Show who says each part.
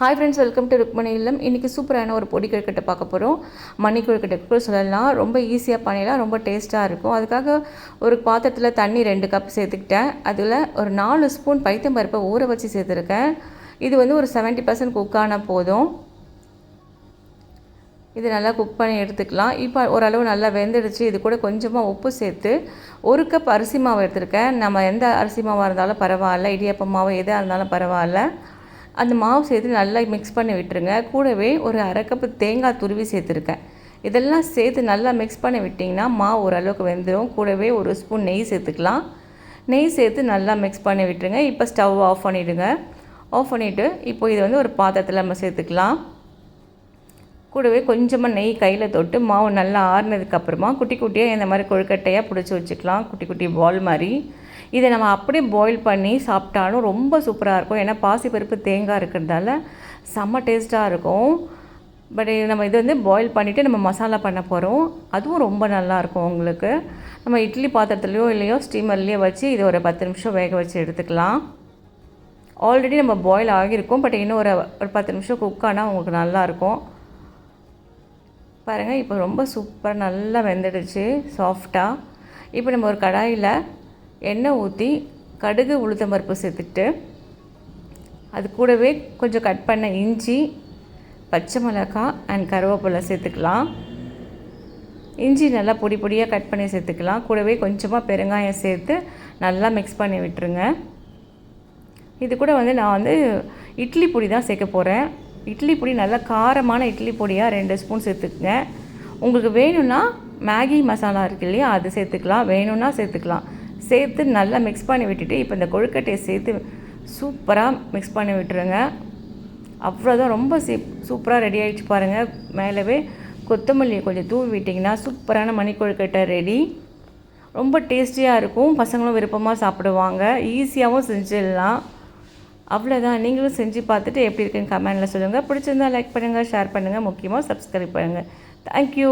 Speaker 1: Hi friends welcome to Rukmani Illam இன்றைக்கி சூப்பரான ஒரு பொடி கொழுக்கட்டை பார்க்க போகிறோம் மண்ணி கொழுக்கட்டை கூட சொல்லலாம். ரொம்ப ஈஸியாக பண்ணிடலாம். ரொம்ப டேஸ்ட்டாக இருக்கும். அதுக்காக ஒரு பாத்திரத்தில் தண்ணி ரெண்டு கப் சேர்த்துக்கிட்டேன். அதில் ஒரு நாலு ஸ்பூன் பைத்தம் பருப்பை ஊற வச்சு சேர்த்துருக்கேன். இது வந்து ஒரு செவன்ட்டி பர்சன்ட் குக் ஆனால் போதும். இது நல்லா குக் பண்ணி எடுத்துக்கலாம். இப்போ ஓரளவு நல்லா வெந்துடுச்சு. இது கூட கொஞ்சமாக உப்பு சேர்த்து ஒரு கப் அரிசி மாவு எடுத்திருக்கேன். நம்ம எந்த அரிசி மாவாக இருந்தாலும் பரவாயில்ல. இடியப்ப மாவு எதாக இருந்தாலும் பரவாயில்ல. அந்த மாவு சேர்த்து நல்லா மிக்ஸ் பண்ணி விட்டுருங்க. கூடவே ஒரு அரை கப்பு தேங்காய் துருவி சேர்த்துருக்கேன். இதெல்லாம் சேர்த்து நல்லா மிக்ஸ் பண்ணி விட்டிங்கன்னா மாவு ஓரளவுக்கு வெந்துடும் கூடவே ஒரு ஸ்பூன் நெய் சேர்த்துக்கலாம். நெய் சேர்த்து நல்லா மிக்ஸ் பண்ணி விட்டுருங்க. இப்போ ஸ்டவ் ஆஃப் பண்ணிவிடுங்க ஆஃப் பண்ணிவிட்டு இப்போ இதை வந்து ஒரு பாத்திரத்தில் நம்ம சேர்த்துக்கலாம். கூடவே கொஞ்சமாக நெய் கையில் தொட்டு மாவு நல்லா ஆறுனதுக்கப்புறமா குட்டி குட்டியாக இந்த மாதிரி கொழுக்கட்டையாக பிடிச்சி வச்சுக்கலாம். குட்டி குட்டி பால் மாதிரி. இதை நம்ம அப்படியே பாயில் பண்ணி சாப்பிட்டாலும் ரொம்ப சூப்பராக இருக்கும். ஏன்னா பாசிப்பருப்பு தேங்காய் இருக்கிறதால செம்ம டேஸ்ட்டாக இருக்கும். பட் நம்ம இது வந்து பாயில் பண்ணிவிட்டு நம்ம மசாலா பண்ண போகிறோம் அதுவும் ரொம்ப நல்லாயிருக்கும் உங்களுக்கு. நம்ம இட்லி பாத்திரத்துலையோ இல்லையோ ஸ்டீமர்லேயோ வச்சு இதை ஒரு பத்து நிமிஷம் வேக வச்சு எடுத்துக்கலாம். ஆல்ரெடி நம்ம பாயில் ஆகியிருக்கோம். பட் இன்னும் ஒரு ஒரு பத்து நிமிஷம் குக் ஆனால் உங்களுக்கு நல்லாயிருக்கும் பாருங்கள் இப்போ ரொம்ப சூப்பராக நல்லா வெந்துடுச்சு சாஃப்டாக இப்போ நம்ம ஒரு கடாயில் எண்ணெய் ஊற்றி கடுகு உளுத்தம்பருப்பு சேர்த்துட்டு அது கூடவே கொஞ்சம் கட் பண்ண இஞ்சி பச்சை மிளகாய் அண்ட் கருவேப்பிலை சேர்த்துக்கலாம். இஞ்சி நல்லா பொடி பொடியாக கட் பண்ணி சேர்த்துக்கலாம். கூடவே கொஞ்சமாக பெருங்காயம் சேர்த்து நல்லா மிக்ஸ் பண்ணி விட்டுருங்க. இது கூட வந்து நான் வந்து இட்லி பொடி தான் சேர்க்க போகிறேன் இட்லி பொடி நல்லா காரமான இட்லி பொடியாக ரெண்டு ஸ்பூன் சேர்த்துக்குங்க. உங்களுக்கு வேணும்னா மேகி மசாலா இருக்கு இல்லையா அது சேர்த்துக்கலாம். வேணும்னா சேர்த்துக்கலாம். சேர்த்து நல்லா மிக்ஸ் பண்ணி விட்டுட்டு இப்போ இந்த கொழுக்கட்டையை சேர்த்து சூப்பராக மிக்ஸ் பண்ணி விட்டுருங்க. அவ்வளோதான் ரொம்ப சீ சூப்பராக ரெடி ஆகிடுச்சு பாருங்கள் மேலவே கொத்தமல்லியை கொஞ்சம் தூவி விட்டிங்கன்னா சூப்பரான மணி கொழுக்கட்டை ரெடி ரொம்ப டேஸ்டியாக இருக்கும். பசங்களும் விருப்பமாக சாப்பிடுவாங்க. ஈஸியாகவும் செஞ்சிடலாம். அவ்வளோதான் நீங்களும் செஞ்சு பார்த்துட்டு எப்படி இருக்குன்னு கமெண்டில் சொல்லுங்கள் பிடிச்சிருந்தா லைக் பண்ணுங்கள் ஷேர் பண்ணுங்கள் முக்கியமாக சப்ஸ்கிரைப் பண்ணுங்கள் தேங்க்யூ